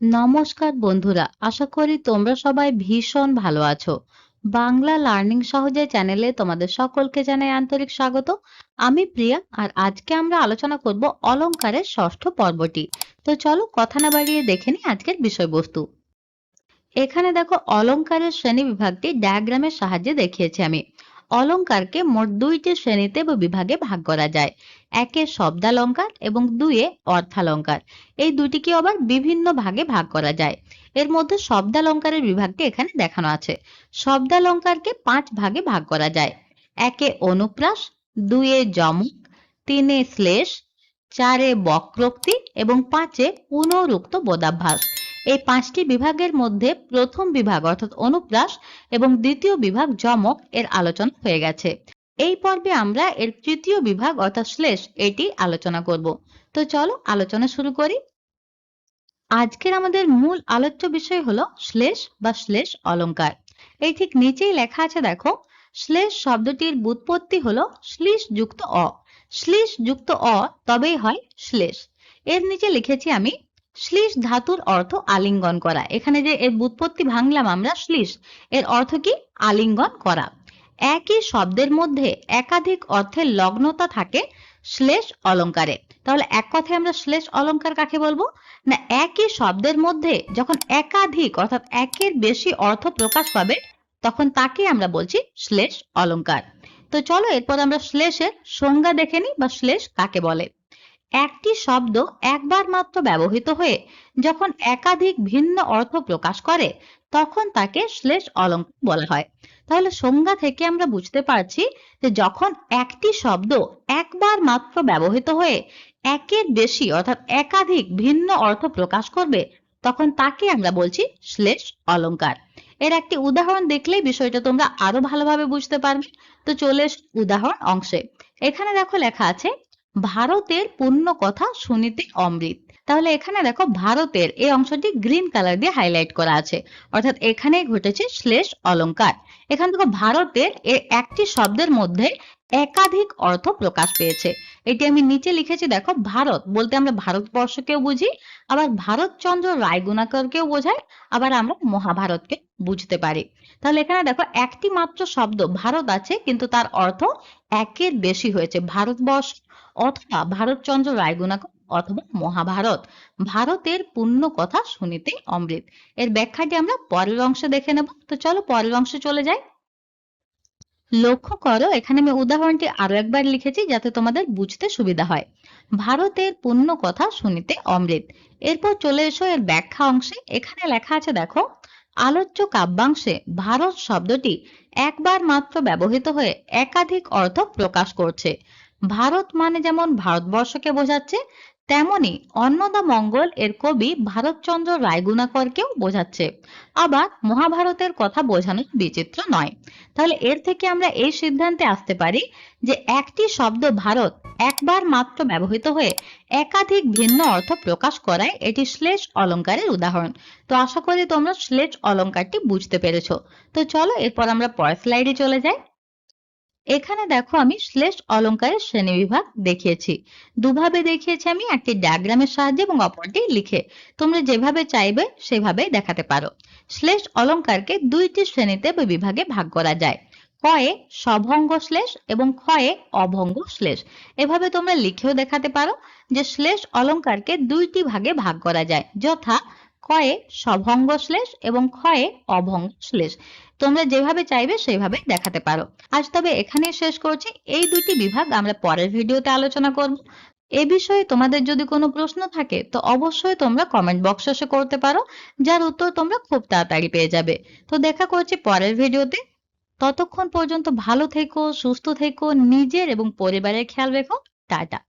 নমস্কার বন্ধুরা, আশা করি তোমরা সবাই ভীষণ ভালো আছো। বাংলা লার্নিং সহজে চ্যানেলে তোমাদের সকলকে জানাই আন্তরিক স্বাগত। আমি প্রিয়া, আর আজকে আমরা আলোচনা করব অলংকারের ষষ্ঠ পর্বটি। তো চলো কথা না বাড়িয়ে দেখে নিই আজকের বিষয়বস্তু। এখানে দেখো অলংকারের শ্রেণি বিভাগটি ডায়াগ্রামের সাহায্যে দেখিয়েছি আমি। অলংকারকে মোট দুইটি শ্রেণীতে বা বিভাগে ভাগ করা যায়। একে শব্দালঙ্কার এবং দুইয়ে অর্থালঙ্কার। এই দুটিকে আবার বিভিন্ন ভাগে ভাগ করা যায়। এর মধ্যে শব্দালঙ্কারের বিভাগটি এখানে দেখানো আছে। শব্দালঙ্কারকে পাঁচ ভাগে ভাগ করা যায়। একে অনুপ্রাস, দুইয়ে যমক, তিনে শ্লেষ, চারে বক্রোক্তি এবং পাঁচে পুনরুক্ত বোধাভ্যাস এই পাঁচটি বিভাগের মধ্যে প্রথম বিভাগ অর্থাৎ অনুপ্রাস এবং দ্বিতীয় বিভাগ যমক এর আলোচনা হয়ে গেছে। এই পর্বে আমরা এর তৃতীয় বিভাগ অর্থাৎ শ্লেষ এটি আলোচনা করব। তো চলো আলোচনা শুরু করি। আজকের আমাদের মূল আলোচ্য বিষয় হলো শ্লেষ বা শ্লেষ অলংকার এই ঠিক নিচেই লেখা আছে, দেখো, শ্লেষ শব্দটির বুৎপত্তি হলো শ্লীষ যুক্ত অ। শ্লীষ যুক্ত অ তবেই হয় শ্লেষ। এর নিচে লিখেছি আমি শ্লীষ ধাতুর অর্থ আলিঙ্গন করা। এখানে যে এর বুৎপত্তি ভাঙলাম আমরা, শ্লীষ, এর অর্থ কি? আলিঙ্গন করা। একই শব্দের মধ্যে একাধিক অর্থের লগ্নতা থাকে শ্লেষ অলংকারে তাহলে এক কথায় আমরা শ্লেষ অলংকার কাকে বলব? না, একই শব্দের মধ্যে যখন একাধিক, অর্থাৎ একের বেশি অর্থ প্রকাশ পাবে, তখন তাকে আমরা বলছি শ্লেষ অলংকার তো চলো এরপর আমরা শ্লেষের সংজ্ঞা দেখে নিই বা শ্লেষ কাকে বলে। একটি শব্দ একবার মাত্র ব্যবহৃত হয়ে যখন একাধিক ভিন্ন অর্থ প্রকাশ করে, তখন তাকে শ্লেষ অলঙ্কার বলা হয়। তাহলে সংজ্ঞা থেকে আমরা বুঝতে পারছি যে যখন একটি শব্দ একবার মাত্র ব্যবহৃত হয়ে একের বেশি অর্থাৎ একাধিক ভিন্ন অর্থ প্রকাশ করবে, তখন তাকে আমরা বলছি শ্লেষ অলংকার এর একটি উদাহরণ দেখলেই বিষয়টা তোমরা আরও ভালোভাবে বুঝতে পারবে। তো চলে উদাহরণ অংশে। এখানে দেখো লেখা আছে ভারতের পূর্ণ কথা শুনিতে অমৃত। তাহলে এখানে দেখো ভারতের এই অংশটি গ্রিন কালার দিয়ে হাইলাইট করা আছে। অর্থাৎ এখানে ঘটেছে শ্লেষ অলংকার এখান থেকে ভারতের এর একটি শব্দের মধ্যে একাধিক অর্থ প্রকাশ পেয়েছে। এটি আমি নিচে লিখেছি, দেখো ভারত। বলতে আমরা ভারতবর্ষকেও বুঝি, আবার ভারতচন্দ্র রায়গুণাকরকেও বোঝায়, আবার আমরা মহাভারতকে বুঝতে পারি। তাহলে এখানে দেখো, একটি মাত্র শব্দ ভারত আছে, কিন্তু তার অর্থ একের বেশি হয়েছে। ভারতবর্ষ অথবা ভারতচন্দ্র রায়গুণাকর অথবা মহাভারত। ভারতের পূর্ণ কথা শুনিতে অমৃত। এর ব্যাখ্যাটি আমরা পরের অংশে দেখে নেব। তো চলো পরের অংশে চলে যাই। লক্ষ্য করো, এখানে আমি উদাহরণটি আরও একবার লিখেছি যাতে তোমাদের বুঝতে সুবিধা হয়। ভারতের পূর্ণ কথা শুনিতে অমৃত। এরপর চলে এসো এর ব্যাখ্যা অংশে। এখানে লেখা আছে, দেখো আলোচ্য কাব্যাংশে ভারত শব্দটি একবার মাত্র ব্যবহৃত হয়ে একাধিক অর্থ প্রকাশ করছে। ভারত মানে যেমন ভারতবর্ষকে বোঝাচ্ছে তেমনি অন্নদা মঙ্গল এর কবি ভারতচন্দ্র রায়গুণাকরকেও বোঝাচ্ছে। আবার মহাভারতের কথা বোঝানো বিচিত্র নয়। তাহলে এর থেকে আমরা এই সিদ্ধান্তে আসতে পারি যে একটি শব্দ ভারত একবার মাত্র ব্যবহৃত হয়ে একাধিক ভিন্ন অর্থ প্রকাশ করায় এটি শ্লেষ অলঙ্কারের উদাহরণ। তো আশা করি তোমরা শ্লেষ অলঙ্কারটি বুঝতে পেরেছ। তো চলো এরপর আমরা পরের স্লাইডে চলে যাই। এখানে দেখো আমি শ্লেষ অলংকারের শ্রেণীবিভাগ দেখিয়েছি। দুভাবে দেখিয়েছি আমি, একটি ডায়াগ্রামের সাহায্যে এবং অপরটি লিখে। তোমরা যেভাবে চাইবে সেভাবে দেখাতে পারো। শ্লেষ অলংকারকে দুইটি শ্রেণীতে বা বিভাগে ভাগ করা যায়। কয়ে সভঙ্গ শ্লেষ এবং ক্ষয়ে অভঙ্গ শ্লেষ এভাবে তোমরা লিখেও দেখাতে পারো যে শ্লেষ অলঙ্কারকে দুইটি ভাগে ভাগ করা যায়, যথা কয়ে সভঙ্গ শ্লেষ এবং ক্ষয়ে অভঙ্গ শ্লেষ তোমরা যেভাবে চাইবে সেভাবে দেখাতে পারো। আজ তবে এখানে শেষ করছি। এই দুটি বিভাগ আমরা পরের ভিডিওতে আলোচনা করব। এ বিষয়ে তোমাদের যদি কোনো প্রশ্ন থাকে, তো অবশ্যই তোমরা কমেন্ট বক্সে করতে পারো, যার উত্তর তোমরা খুব তাড়াতাড়ি পেয়ে যাবে। তো দেখা করছি পরের ভিডিওতে। ততক্ষণ পর্যন্ত ভালো থেকো, সুস্থ থেকো, নিজের এবং পরিবারের খেয়াল রেখো। টাটা।